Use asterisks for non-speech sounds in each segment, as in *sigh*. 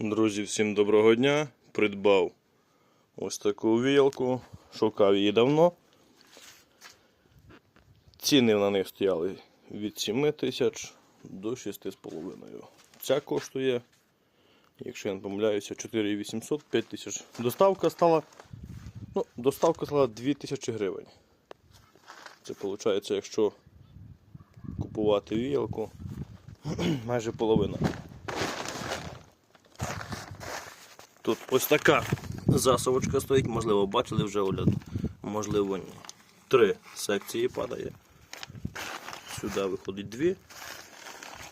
Друзі, всім доброго дня. Придбав ось таку віялку. Шукав її давно. Ціни на них стояли від 7 тисяч до 6,5. Ця коштує, якщо я не помиляюся, 4800 5 тисяч. Доставка стала. Ну, доставка стала 2000 гривень. Це виходить, якщо купувати віялку, *clears throat* майже половина. Тут ось така засовочка стоїть, можливо, бачили вже огляд, можливо, ні. Три секції падає. Сюди виходить дві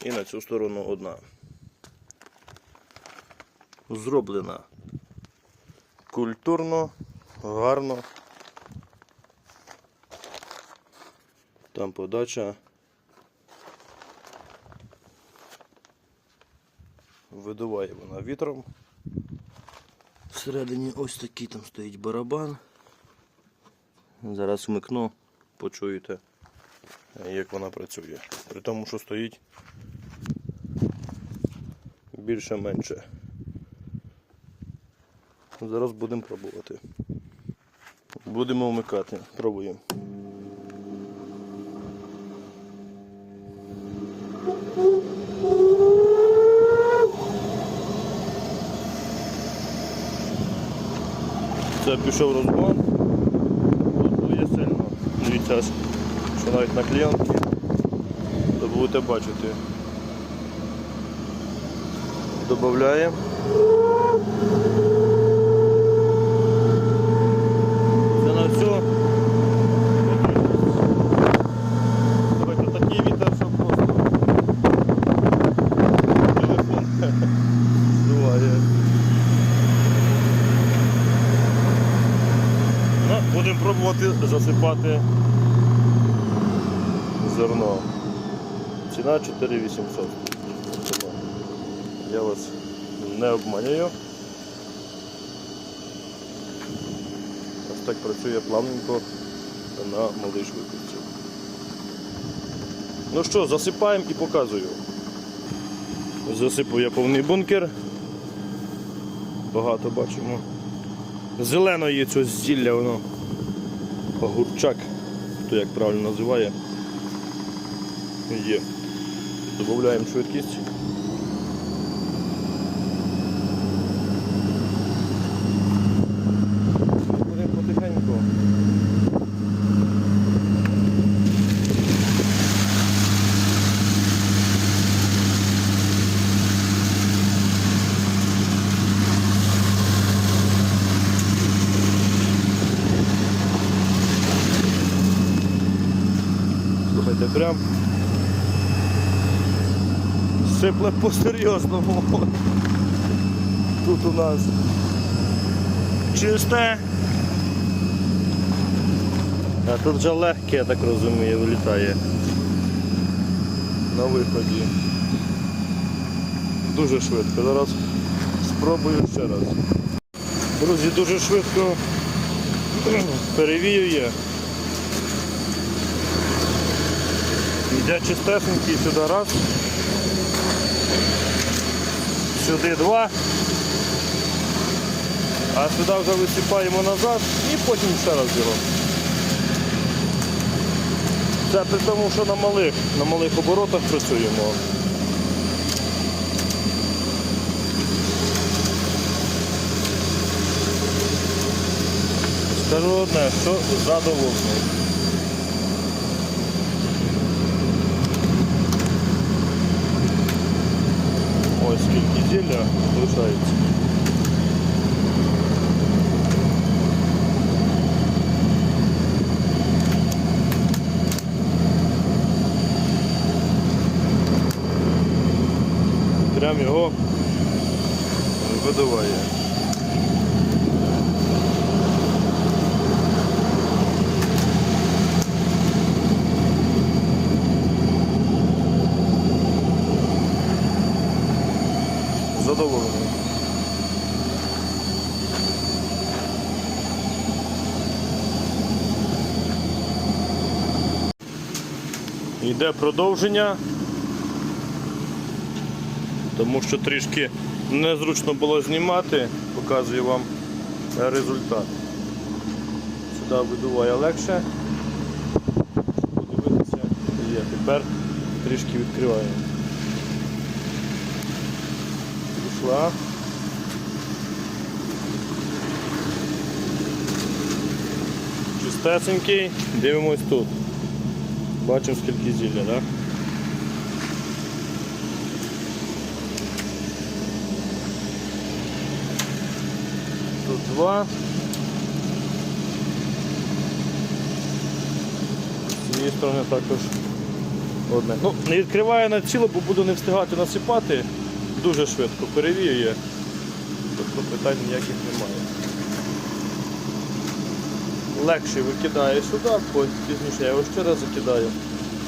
і на цю сторону одна. Зроблена культурно, гарно. Там подача. Видуває вона вітром. Всередині ось такий там стоїть барабан. Зараз вмикну, почуєте, як вона працює. При тому, що стоїть більше-менше. Зараз будемо пробувати. Будемо вмикати. Пробуємо. Пішов розгон. Тут дує сильно. Дивіться, що навіть на клієнтки, то будете бачити. Додаємо. Це на все. Слухайте, такий вітер, що просто. Телефон здуває. Ну, будемо пробувати засипати зерно. Ціна 4800. Я вас не обманюю. Ось так працює плавненько на малий швидкості. Ну що, засипаємо і показую. Засипаю я повний бункер. Багато бачимо. Зеленої цього зілля воно. Огурчак, хто як правильно називає. Є. Додаємо швидкість. Будемо потихеньку. Слухайте, прям сипле по-серйозному. Тут у нас чисте. А тут вже легке, я так розумію, вилітає на виході. Дуже швидко. Зараз спробую ще раз. Друзі, дуже швидко *clears throat* перевіює. Йде чистесенький сюди раз. Сюди два. А сюди вже висипаємо назад і потім ще раз його. Це при тому, що на малих, на малих оборотах працюємо. Скажу одне, що задоволений. Ось скільки зілля лишається. Прям його видуває. Задоволений. Йде продовження, тому що трішки незручно було знімати, показую вам результат. Сюди видуває легше. Подивитися. Є. Тепер трішки відкриваємо. Пішла. Чистесенький. Дивимось тут. Бачимо скільки зілля, так? Тут два. З цієї сторони також одне. Ну, не відкриваю на ціло, бо буду не встигати насипати. Дуже швидко перевіює. Тобто питань ніяких немає. Легше викидаю сюди, пізніше я його ще раз закидаю,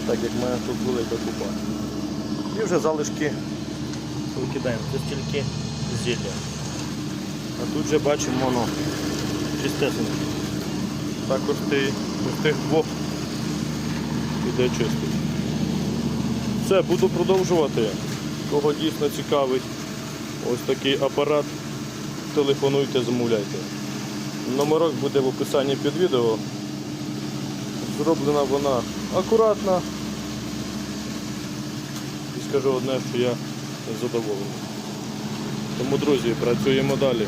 так як в мене тут велика купа. І вже залишки викидаємо. Це тільки зілля. А тут вже бачимо воно чистесеньке. Також ти з тих двох іде чистий. Все, буду продовжувати. Кого дійсно цікавить ось такий апарат, телефонуйте, замовляйте. Номерок буде в описанні під відео. Зроблена вона акуратно. І скажу одне, що я задоволений. Тому, друзі, працюємо далі.